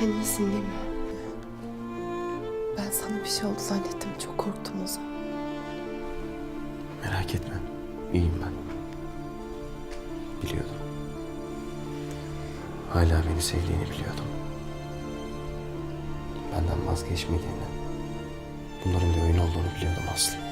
Sen iyisin değil mi? Ben sana bir şey oldu zannettim. Çok korktum Ozan. Merak etme. İyiyim ben. Biliyordum. Hala beni sevdiğini biliyordum. Benden vazgeçmediğini, bunların bir oyun olduğunu biliyordum Aslı.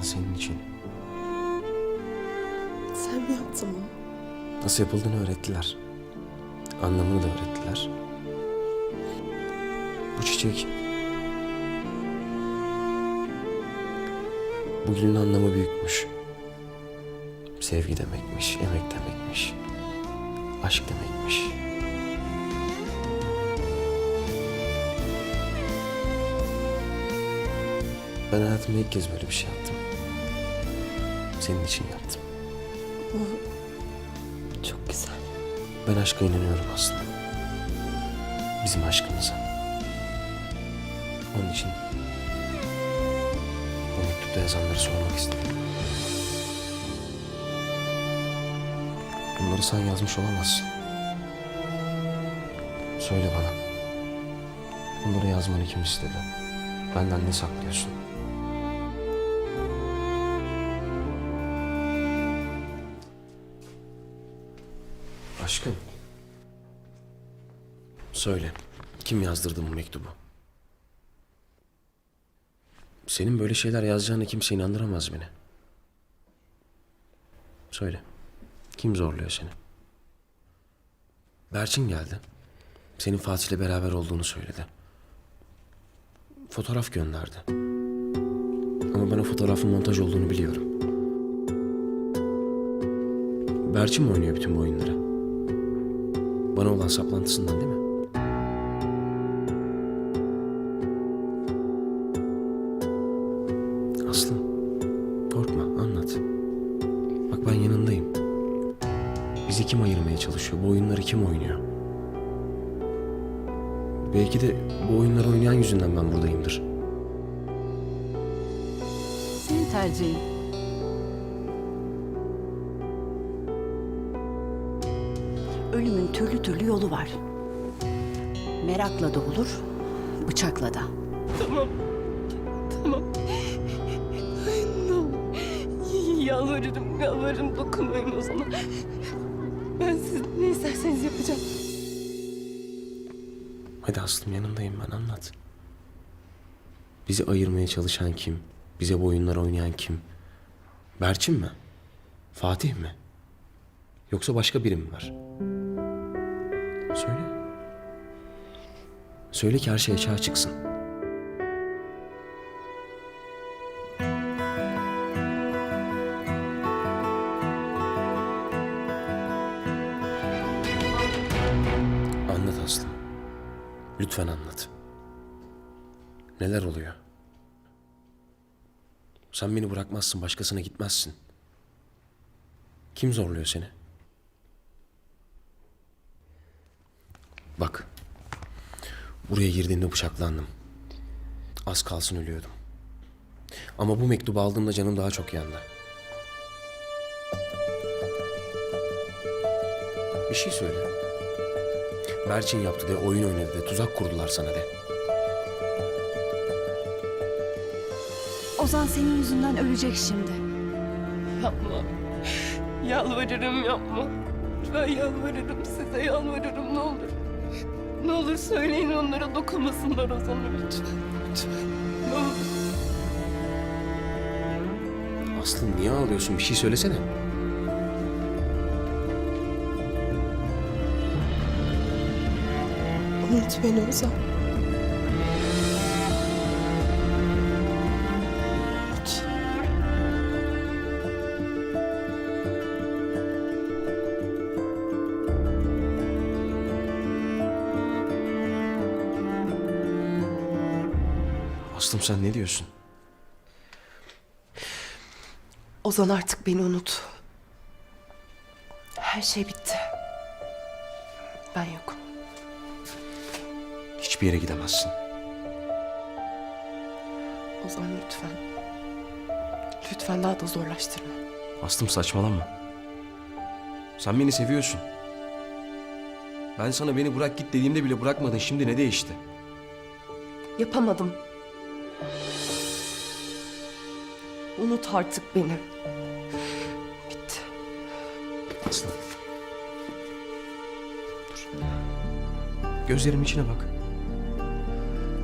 Ben senin için Sen mi yaptın bunu? nasıl yapıldığını öğrettiler. Anlamını da öğrettiler. Bu çiçek... Bu gülün anlamı büyükmüş. Sevgi demekmiş, emek demekmiş. Aşk demekmiş. Ben hayatımda ilk kez böyle bir şey yaptım. Senin için yaptım. Bu çok güzel. Ben aşka inanıyorum aslında. Bizim aşkımıza. Onun için bu mektupta yazanları sormak istedim. Bunları sen yazmış olamazsın. Söyle bana. Bunları yazmanı kim istedi? Benden ne saklıyorsun? Aşkım. Söyle. Kim yazdırdı bu mektubu? Senin böyle şeyler yazacağına kimse inandıramaz beni. Söyle. Kim zorluyor seni? Berçin geldi. Senin Fatih'le beraber olduğunu söyledi. Fotoğraf gönderdi. Ama ben o fotoğrafın montaj olduğunu biliyorum. Berçin mi oynuyor bütün bu oyunları? Bana olan saplantısından değil mi? Aslı, korkma, anlat. Bak ben yanındayım. Bizi kim ayırmaya çalışıyor? Bu oyunları kim oynuyor? Belki de bu oyunları oynayan yüzünden ben buradayımdır. Senin tercihin. Türlü yolu var. Merakla da olur, bıçakla da. Tamam. Tamam. Ay, Yalvarırım, yalvarırım dokunmayın Ozan'a. Ben siz ne isterseniz yapacağım. Hadi Aslım yanındayım ben anlat. Bizi ayırmaya çalışan kim? Bize bu oyunları oynayan kim? Berçin mi? Fatih mi? Yoksa başka biri mi var? Söyle. Söyle ki her şey açığa çıksın. Anlat Aslım. Lütfen anlat. Neler oluyor? Sen beni bırakmazsın, başkasına gitmezsin. Kim zorluyor seni? Bak. Buraya girdiğimde bıçaklandım. Az kalsın ölüyordum. Ama bu mektubu aldığımda canım daha çok yandı. Bir şey söyle. Berçin yaptı de, oyun oynadı de, tuzak kurdular sana de. Ozan senin yüzünden ölecek şimdi. Yapma. Yalvarırım yapma. Ben yalvarırım size yalvarırım ne olur. Ne olur söyleyin onlara dokunmasınlar Ozan'a lütfen. Lütfen. Ne olur. Aslı niye ağlıyorsun? Bir şey söylesene. Unut beni Ozan. Aslım sen ne diyorsun? Ozan artık beni unut. Her şey bitti. Ben yokum. Hiçbir yere gidemezsin. Ozan lütfen. Lütfen daha da zorlaştırma. Aslım saçmalama. Sen beni seviyorsun. Ben sana beni bırak git dediğimde bile bırakmadın. Şimdi ne değişti? Yapamadım. Unut artık beni. Bitti. Aslım. Dur. Gözlerimin içine bak.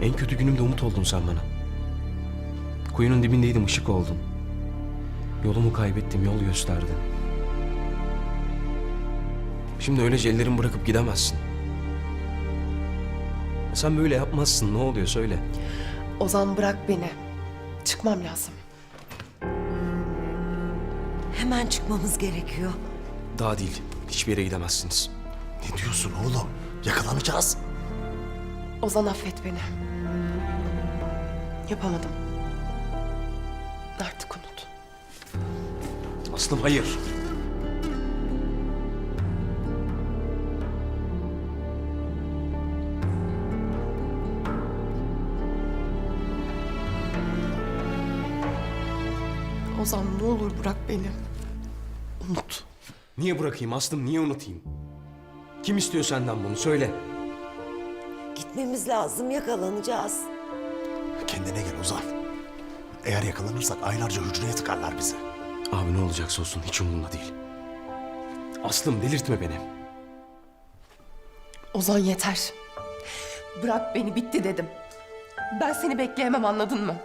En kötü günümde umut oldun sen bana. Kuyunun dibindeydim ışık oldun. Yolumu kaybettim yol gösterdin. Şimdi öylece ellerimi bırakıp gidemezsin. Sen böyle yapmazsın ne oluyor söyle. Ozan bırak beni. Çıkmam lazım. Hemen çıkmamız gerekiyor. Daha değil hiçbir yere gidemezsiniz. Ne diyorsun oğlum? Yakalanacağız. Ozan affet beni. Yapamadım. Artık unut. Aslım hayır. Ozan ne olur bırak beni. Unut. Niye bırakayım Aslım niye unutayım? Kim istiyor senden bunu söyle. Gitmemiz lazım, yakalanacağız. Kendine gel Ozan. Eğer yakalanırsak aylarca hücreye tıkarlar bizi. Abi ne olacaksa olsun hiç umurumda değil. Aslım delirtme beni. Ozan yeter. Bırak beni bitti dedim. Ben seni bekleyemem anladın mı?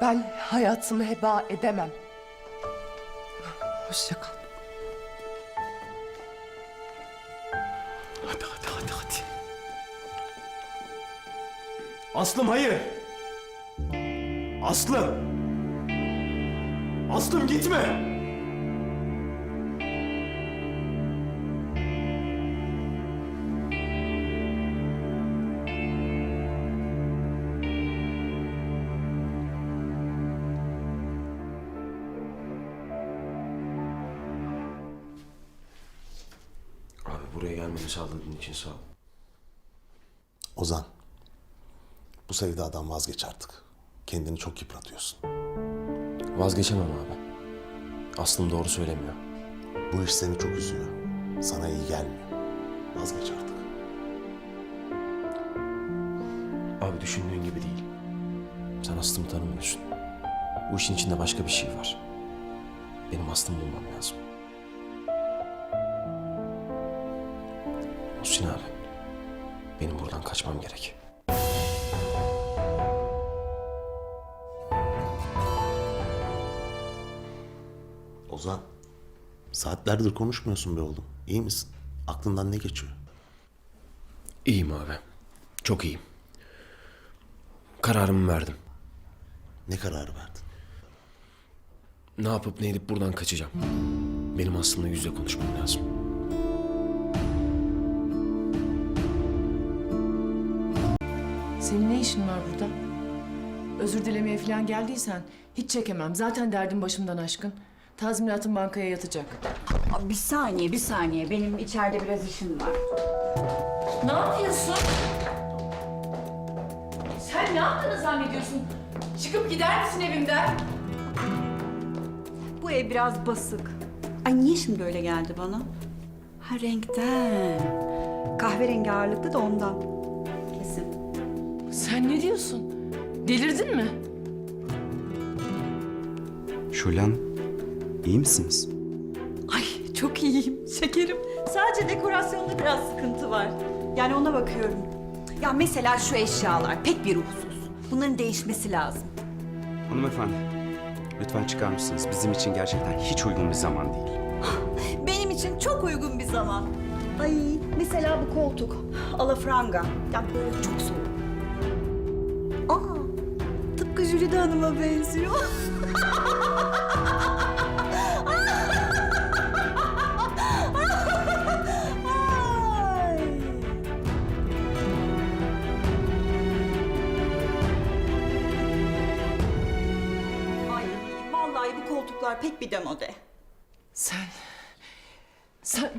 Ben hayatımı heba edemem. Hoşça kal. Hadi hadi hadi hadi. Aslım hayır. Aslım. Aslım gitme. İçin sağ ol. Ozan. Bu sevdadan vazgeç artık. Kendini çok yıpratıyorsun. Vazgeçemem abi. Aslım doğru söylemiyor. Bu iş seni çok üzüyor. Sana iyi gelmiyor. Vazgeç artık. Abi düşündüğün gibi değil. Sen Aslım'ı tanımıyorsun. Bu işin içinde başka bir şey var. Benim Aslım'ı bulmam lazım. Muhsin abi. Benim buradan kaçmam gerek. Ozan. Saatlerdir konuşmuyorsun be oğlum. İyi misin? Aklından ne geçiyor? İyiyim abi. Çok iyiyim. Kararımı verdim. Ne kararı verdin? Ne yapıp ne edip buradan kaçacağım. Benim aslında yüzle konuşmam lazım. Senin ne işin var burada? Özür dilemeye falan geldiysen hiç çekemem. Zaten derdim başımdan aşkın. Tazminatın bankaya yatacak. Aa, Bir saniye, bir saniye. Benim içeride biraz işim var. Ne yapıyorsun? Sen ne yaptığını zannediyorsun? Çıkıp gider misin evimden? Bu ev biraz basık. Ay niye şimdi öyle geldi bana? Ha renkten. Kahverengi ağırlıklı da ondan. Sen ne diyorsun? Delirdin mi? Şulan, iyi misiniz? Ay çok iyiyim şekerim. Sadece dekorasyonda biraz sıkıntı var. Yani ona bakıyorum. Ya mesela şu eşyalar pek bir ruhsuz. Bunların değişmesi lazım. Hanımefendi, lütfen çıkar mısınız? Bizim için gerçekten hiç uygun bir zaman değil. Benim için çok uygun bir zaman. Ay mesela bu koltuk. Alafranga. Ya böyle çok soğuk. Jülide Hanım'a benziyor. Ay. Ay vallahi bu koltuk koltuklar pek bir demode. Sen... Sen...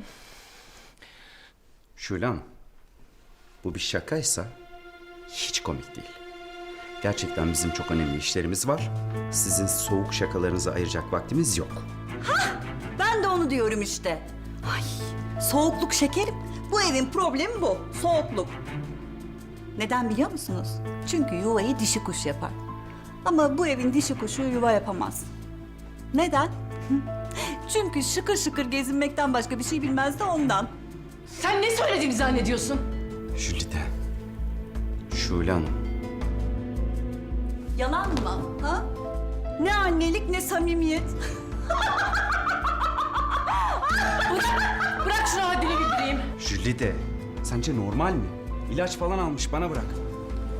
Şule Hanım, bu bir şakaysa hiç komik değil. Gerçekten bizim çok önemli işlerimiz var. Sizin soğuk şakalarınızı ayıracak vaktimiz yok. Ben de onu diyorum işte. Ay, soğukluk şekerim. Bu evin problemi bu. Soğukluk. Neden biliyor musunuz? Çünkü yuvayı dişi kuş yapar. Ama bu evin dişi kuşu yuva yapamaz. Neden? Çünkü şıkır şıkır gezinmekten başka bir şey bilmez de ondan. Sen ne söylediğini zannediyorsun? Jülide, Şule Hanım, Yalan mı? Ha? Ne annelik ne samimiyet. Bırak şunu haddini bildireyim. Jülide, sence normal mi? İlaç falan almış, bana bırak.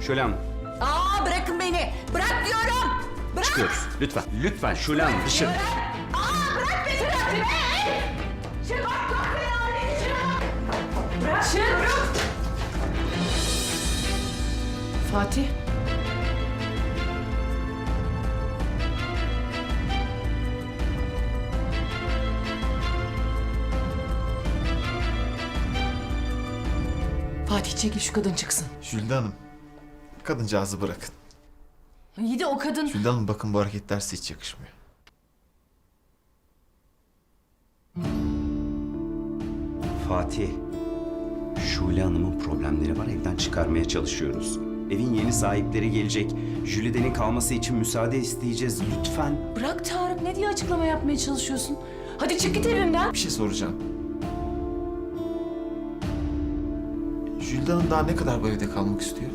Şule Hanım, Aa bırakın beni. Bırak diyorum. Bırak. çıkıyoruz. Lütfen, lütfen Şule Hanım dışarı. Fatih. Fatih çekil şu kadın çıksın. Jülde Hanım, kadıncağızı bırakın. İyi de o kadın... Jülde Hanım bakın bu hareketler size hiç yakışmıyor. Fatih, Şule Hanım'ın problemleri var, evden çıkarmaya çalışıyoruz. Evin yeni sahipleri gelecek. Jülide'nin kalması için müsaade isteyeceğiz. Lütfen. Bırak Tarık ne diye açıklama yapmaya çalışıyorsun? Hadi çık git evimden. Bir şey soracağım. Jülde Hanım daha ne kadar bu evde kalmak istiyor?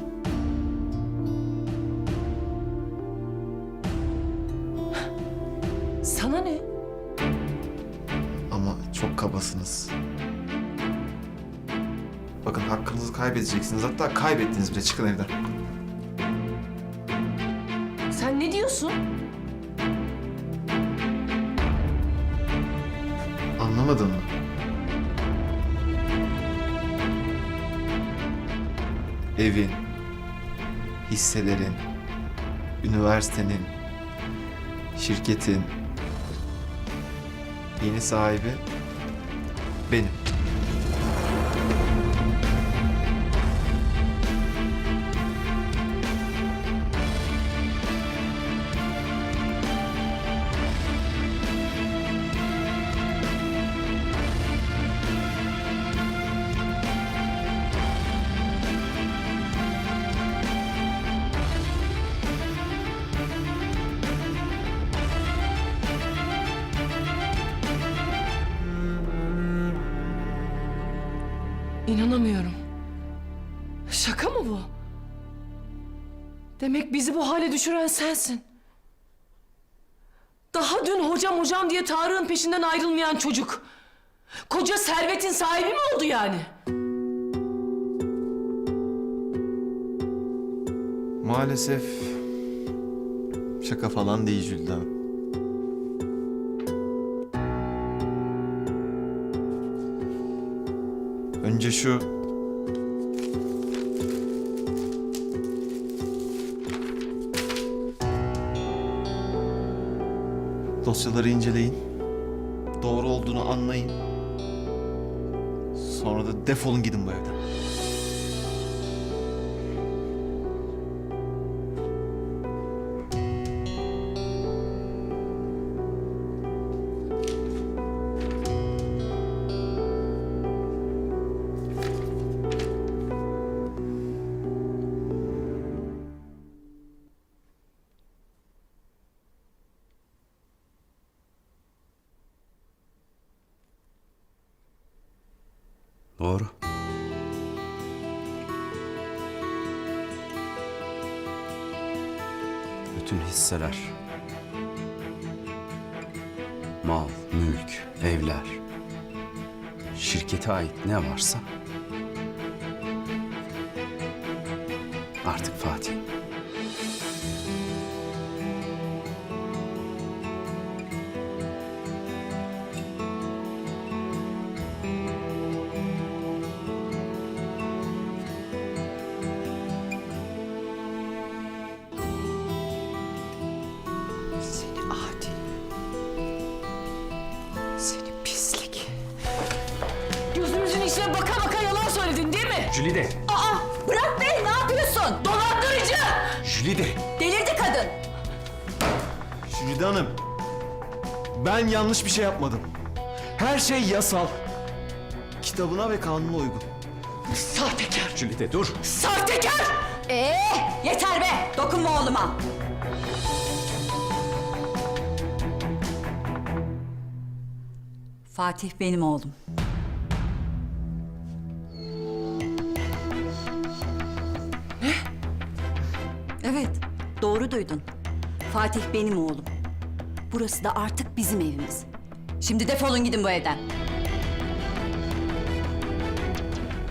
Sana ne? Ama çok kabasınız. Bakın hakkınızı kaybedeceksiniz. Hatta kaybettiniz bile. Çıkın evden. Sen ne diyorsun? Anlamadın mı? Evin, hisselerin, üniversitenin, şirketin yeni sahibi benim. Demek bizi bu hale düşüren sensin. Daha dün hocam hocam diye Tarık'ın peşinden ayrılmayan çocuk. Koca servetin sahibi mi oldu yani? Maalesef şaka falan değil Jülde Hanım. Önce şu dosyaları inceleyin. Doğru olduğunu anlayın. Sonra da defolun gidin bu evden. Doğru. Bütün hisseler, mal, mülk, evler, şirkete ait ne varsa artık Fatih. Jülide! Bırak beni ne yapıyorsun? Dolandırıcı! Jülide! Delirdi kadın. Jülide Hanım, ben yanlış bir şey yapmadım. Her şey yasal. Kitabına ve kanuna uygun. Sahtekar! Jülide dur! Sahtekar! Ee, yeter be! Dokunma oğluma. Fatih benim oğlum. Duydun. Fatih benim oğlum. Burası da artık bizim evimiz. Şimdi defolun gidin bu evden.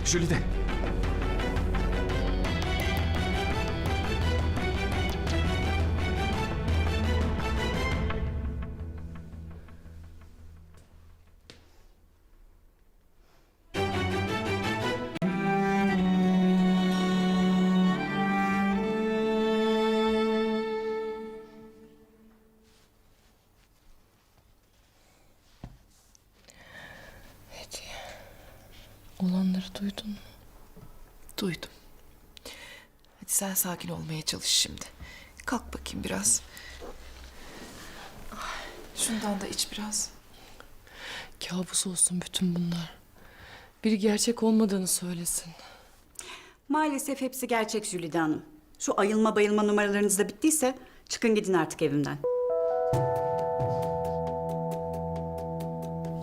Jülide! Sakin olmaya çalış şimdi. Kalk bakayım biraz. Şundan da iç biraz. Kabus olsun bütün bunlar. Biri gerçek olmadığını söylesin. Maalesef hepsi gerçek Jülide Hanım. Şu ayılma bayılma numaralarınız da bittiyse çıkın gidin artık evimden.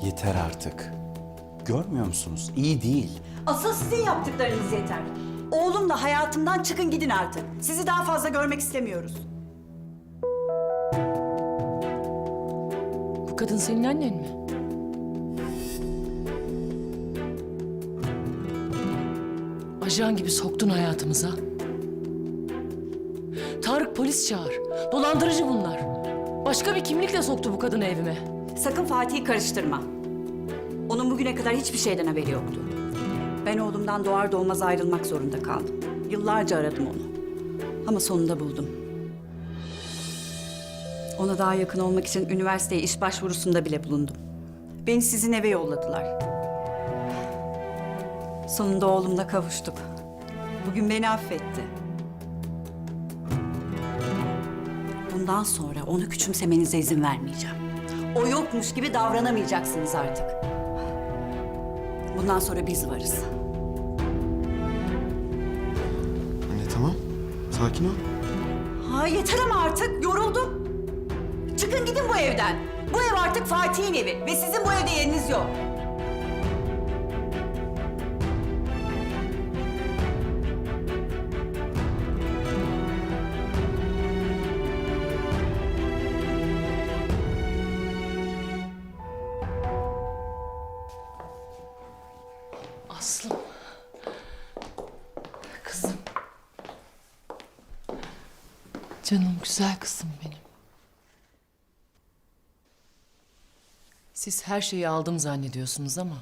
Yeter artık. Görmüyor musunuz? İyi değil. Asıl sizin yaptıklarınız yeter. Oğlumla hayatımdan çıkın gidin artık. Sizi daha fazla görmek istemiyoruz. Bu kadın senin annen mi? Ajan gibi soktun hayatımıza. Tarık polis çağır. Dolandırıcı bunlar. Başka bir kimlikle soktu bu kadını evime. Sakın Fatih'i karıştırma. Onun bugüne kadar hiçbir şeyden haberi yoktu. Ben oğlumdan doğar doğmaz ayrılmak zorunda kaldım. Yıllarca aradım onu. Ama sonunda buldum. Ona daha yakın olmak için üniversiteye iş başvurusunda bile bulundum. Beni sizin eve yolladılar. Sonunda oğlumla kavuştuk. Bugün beni affetti. Bundan sonra onu küçümsemenize izin vermeyeceğim. O yokmuş gibi davranamayacaksınız artık. Bundan sonra biz varız. Sakin ol. Ha yeter ama artık yoruldum. Çıkın gidin bu evden. Bu ev artık Fatih'in evi ve sizin bu evde yeriniz yok. Canım güzel kızım benim. Siz her şeyi aldım zannediyorsunuz ama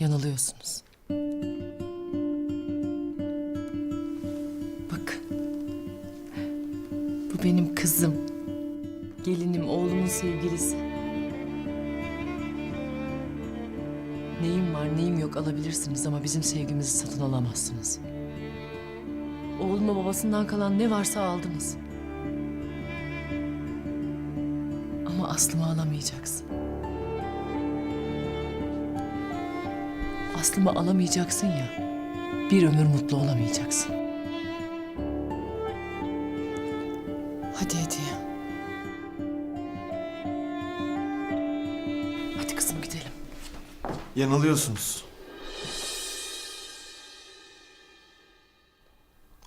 yanılıyorsunuz. Bakın. Bu benim kızım. Gelinim, oğlumun sevgilisi. Neyim var neyim yok alabilirsiniz ama bizim sevgimizi satın alamazsınız. Oğluma babasından kalan ne varsa aldınız. Ama aslımı alamayacaksın. Aslımı alamayacaksın ya. Bir ömür mutlu olamayacaksın. Hadi hediye. Hadi kızım gidelim. Yanılıyorsunuz.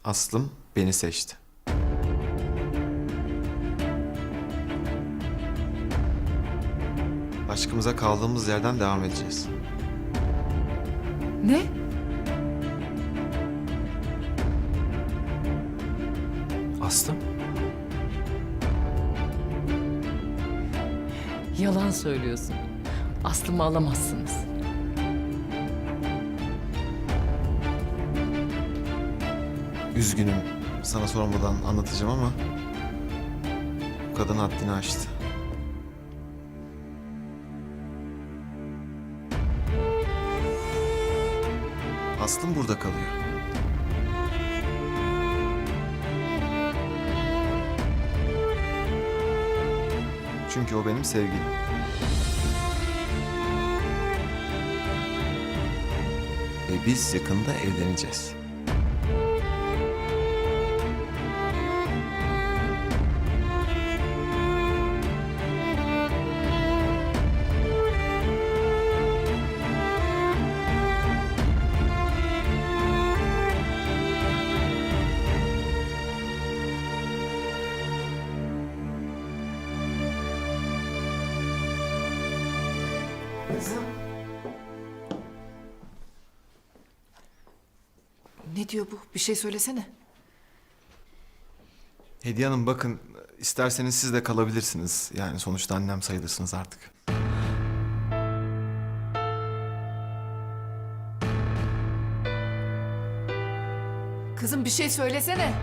Aslım beni seçti. Aşkımıza kaldığımız yerden devam edeceğiz. Ne? Aslım? Yalan söylüyorsun. Aslımı alamazsınız. Üzgünüm. Sana sormadan anlatacağım ama... Bu kadın haddini aştı. Aslım burada kalıyor. Çünkü o benim sevgilim. Ve biz yakında evleneceğiz. Ne diyor bu? Bir şey söylesene. Hediye Hanım bakın isterseniz siz de kalabilirsiniz. Yani sonuçta annem sayılırsınız artık. Kızım bir şey söylesene.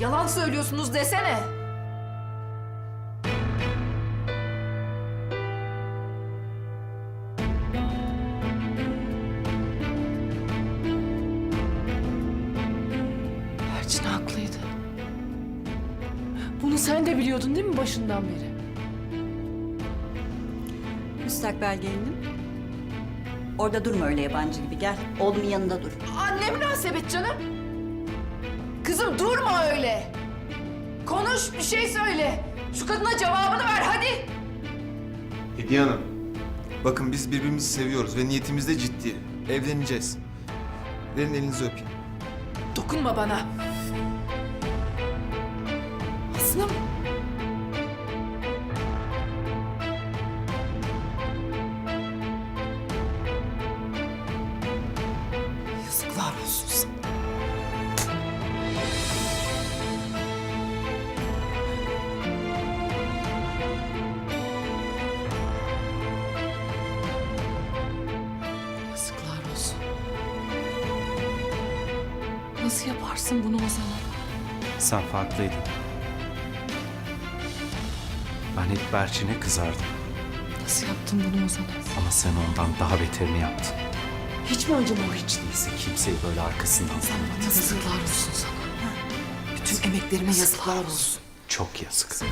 Yalan söylüyorsunuz desene. Sen de biliyordun değil mi başından beri? Müstakbel gelinim. Orada durma öyle yabancı gibi gel. Oğlumun yanında dur. Anne münasebet canım. Kızım durma öyle. Konuş bir şey söyle. Şu kadına cevabını ver hadi. Hediye Hanım. Bakın biz birbirimizi seviyoruz ve niyetimiz de ciddi. Evleneceğiz. Verin elinizi öpeyim. Dokunma bana. Yaparsın bunu o zaman? Sen farklıydın. Ben hep Berçin'e kızardım. Nasıl yaptın bunu o zaman? Ama sen ondan daha beterini yaptın. Hiç mi acımadı? Hiç değilse kimseyi böyle arkasından vurmadı. Yazıklar olsun sana. Bütün emeklerime yazıklar olsun. Çok yazık. Sen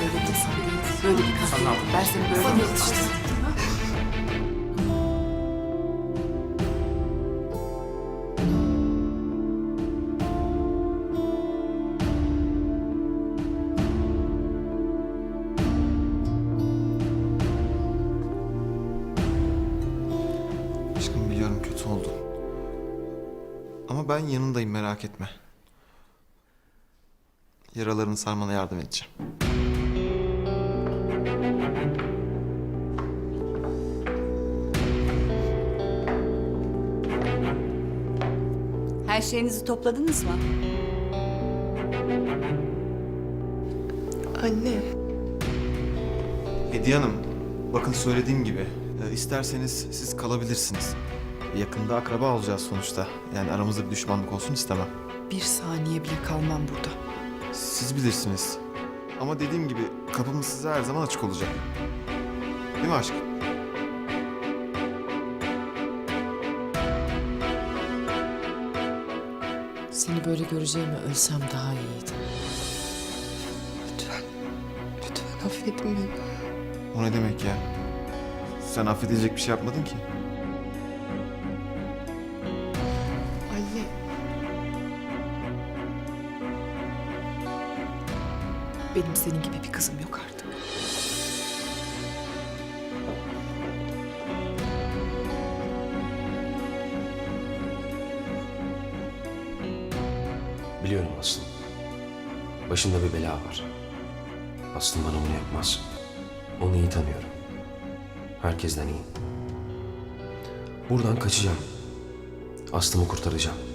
böyle bir insan. Böyle bir değildin. Ben seni böyle yetiştirdim? Ben yanındayım merak etme. Yaralarını sarmana yardım edeceğim. Her şeyinizi topladınız mı? Anne. Hediye Hanım, bakın söylediğim gibi e, isterseniz siz kalabilirsiniz. Yakında akraba olacağız sonuçta. Yani aramızda bir düşmanlık olsun istemem. Bir saniye bile kalmam burada. Siz bilirsiniz. Ama dediğim gibi kapımız size her zaman açık olacak. Değil mi aşkım? Seni böyle göreceğime ölsem daha iyiydi. Lütfen. Lütfen affedin beni. O ne demek ya? Sen affedilecek bir şey yapmadın ki. Benim senin gibi bir kızım yok artık. Biliyorum Aslım. Başında bir bela var. Aslım bana bunu yapmaz. Onu iyi tanıyorum. Herkesten iyi. Buradan kaçacağım. Aslım'ı kurtaracağım.